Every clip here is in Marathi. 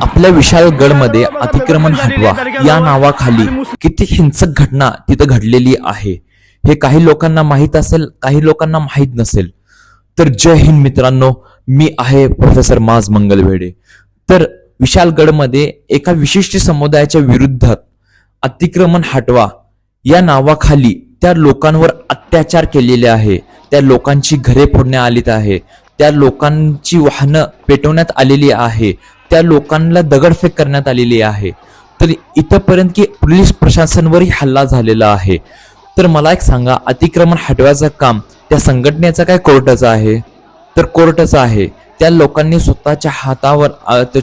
आपल्या विशालगडमध्ये अतिक्रमण हटवा. या नावाखाली किती हिंसक घटना तिथं घडलेली आहे हे काही लोकांना माहीत असेल काही लोकांना माहीत नसेल. तर जय हिंद मित्रांनो मी आहे प्रोफेसर माज मंगलवेडे. तर विशालगडमध्ये एका विशिष्ट समुदायाच्या विरुद्धात अतिक्रमण हटवा. या नावाखाली त्या लोकांवर अत्याचार केलेले आहे. त्या लोकांची घरे फोडण्यात आलीत आहे. त्या लोकांची वाहनं पेटवण्यात आलेली आहे. त्या लोकांना दगडफेक करण्यात आलेली आहे. तर इथंपर्यंत की पोलीस प्रशासनवरही हल्ला झालेला आहे. तर मला एक सांगा अतिक्रमण हटवायचं काम त्या संघटनेचं काय कोर्टाचं आहे? तर कोर्टाचं आहे. त्या लोकांनी स्वतःच्या हातावर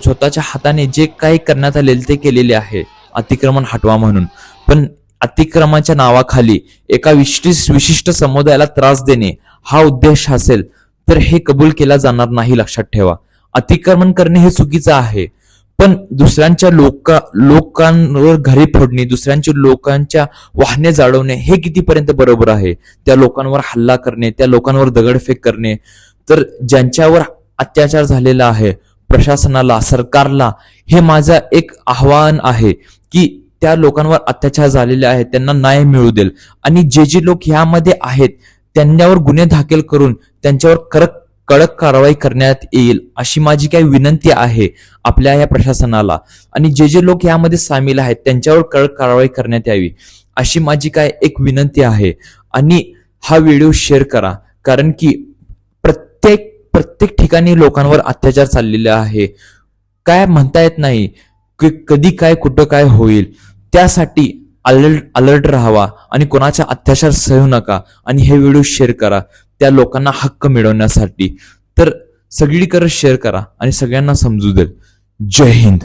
स्वतःच्या हाताने जे काही करण्यात आलेले ते केलेले आहे अतिक्रमण हटवा म्हणून. पण अतिक्रमणाच्या नावाखाली एका विशिष्ट विशिष्ट समुदायाला त्रास देणे हा उद्देश असेल तर हे कबूल केला जाणार नाही लक्षात ठेवा. अतिक्रमण करणे हे चुकीचं आहे. पण दुसऱ्यांच्या लोक लोकांवर घरी फोडणे दुसऱ्यांच्या लोकांच्या वाहने जाळवणे हे कितीपर्यंत बरोबर आहे? त्या लोकांवर हल्ला करणे त्या लोकांवर दगडफेक करणे. तर ज्यांच्यावर अत्याचार झालेला आहे प्रशासनाला सरकारला हे माझं एक आव्हान आहे की त्या लोकांवर अत्याचार झालेले आहेत त्यांना न्याय मिळू देईल आणि जे जे लोक ह्यामध्ये आहेत त्यांच्यावर गुन्हे दाखल करून त्यांच्यावर कडक कडक कारवाई करण्यात येईल अशी माझी काही विनंती आहे आपल्या या प्रशासनाला. आणि जे जे लोक यामध्ये सामील आहेत त्यांच्यावर कडक कारवाई करण्यात यावी अशी माझी काय एक विनंती आहे. आणि हा व्हिडिओ शेअर करा कारण की प्रत्येक प्रत्येक ठिकाणी लोकांवर अत्याचार चाललेले आहे. काय म्हणता येत नाही की कधी काय कुठं काय होईल त्यासाठी अलर्ट अलर्ट राहावा आणि कोणाचा अत्याचार सहू नका. आणि हे व्हिडिओ शेअर करा. त्या लोकांना हक्क मिळवण्यासाठी. तर सगळीकडे शेअर करा आणि सगळ्यांना समजू देईल जय हिंद.